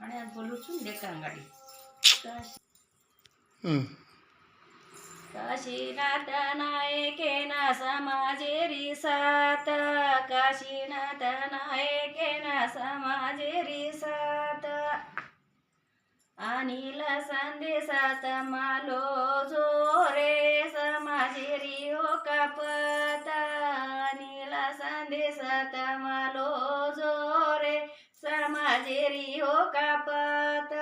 आणि आज बोलूचून लेकरांगाडी काशीनाथ नायकेन समाजेरी सात. काशीनाथ नायकेन समाजेरी अनिल संदेशात मालो जो जोरे समाजेरी हो कापत. अनिल संदेशात मा माझेरी हो कापत.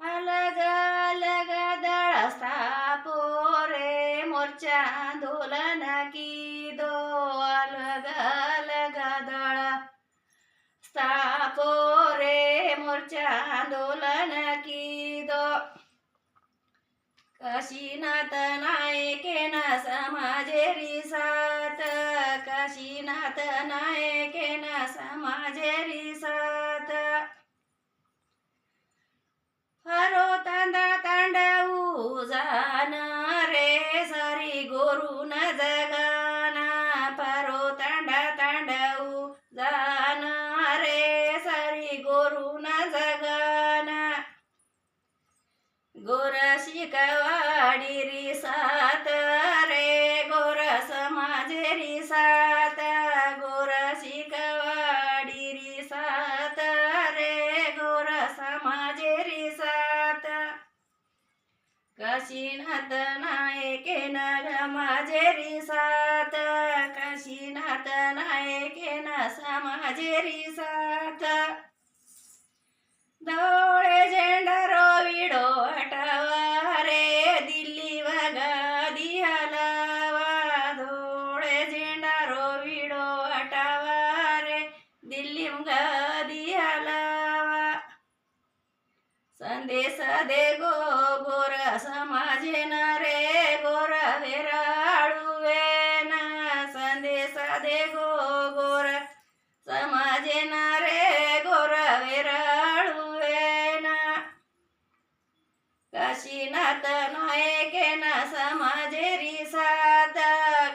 अलग अलग दळस्ता पोरे मोर्चा दोलन की दो अलग अलग दळ पोरे मोर्चा आंदोलन की दो कशी नात नायकेन समाजेरी सात कशी नात नायकेन समाजेरी शिकवाडी री सात रे गोर समाजेरी सात गोर शिकवाडी री सात रे गोर समाजेरी सात काशीनाथ नायकेन समाजेरी सात काशीनाथ नायकेन समाजेरी सात दौळे देसा दे गो गोर समाजेन रे गोर वेराळुवेन संदेश दे गो गोर समाजेन रे गोर वेराळुवेन काशीनाथ नायकेन समाजेरी सात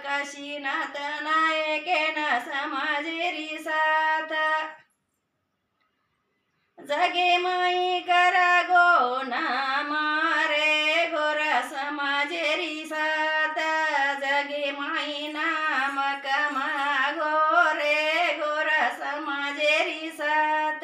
काशीनाथ नायकेन समाजेरी सात जगे माई जगे माई नाम कमा गो रे गोर समाजेरी सात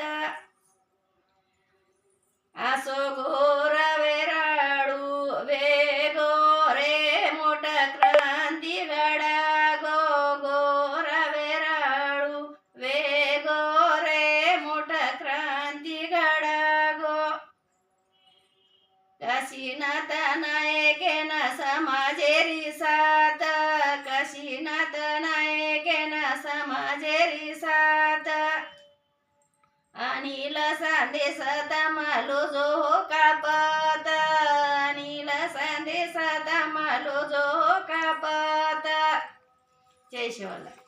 आसो गोर वेराळू वे गोरे मोठ क्रांती गडा गो गोर वेराळू वे गोरे मोठ क्रांती गडा गो काशीनाथ नायकेन अनिल संदेश तमालो जो हो कापत अनिल संदेश तमालो जो कापत. जय शिवाला.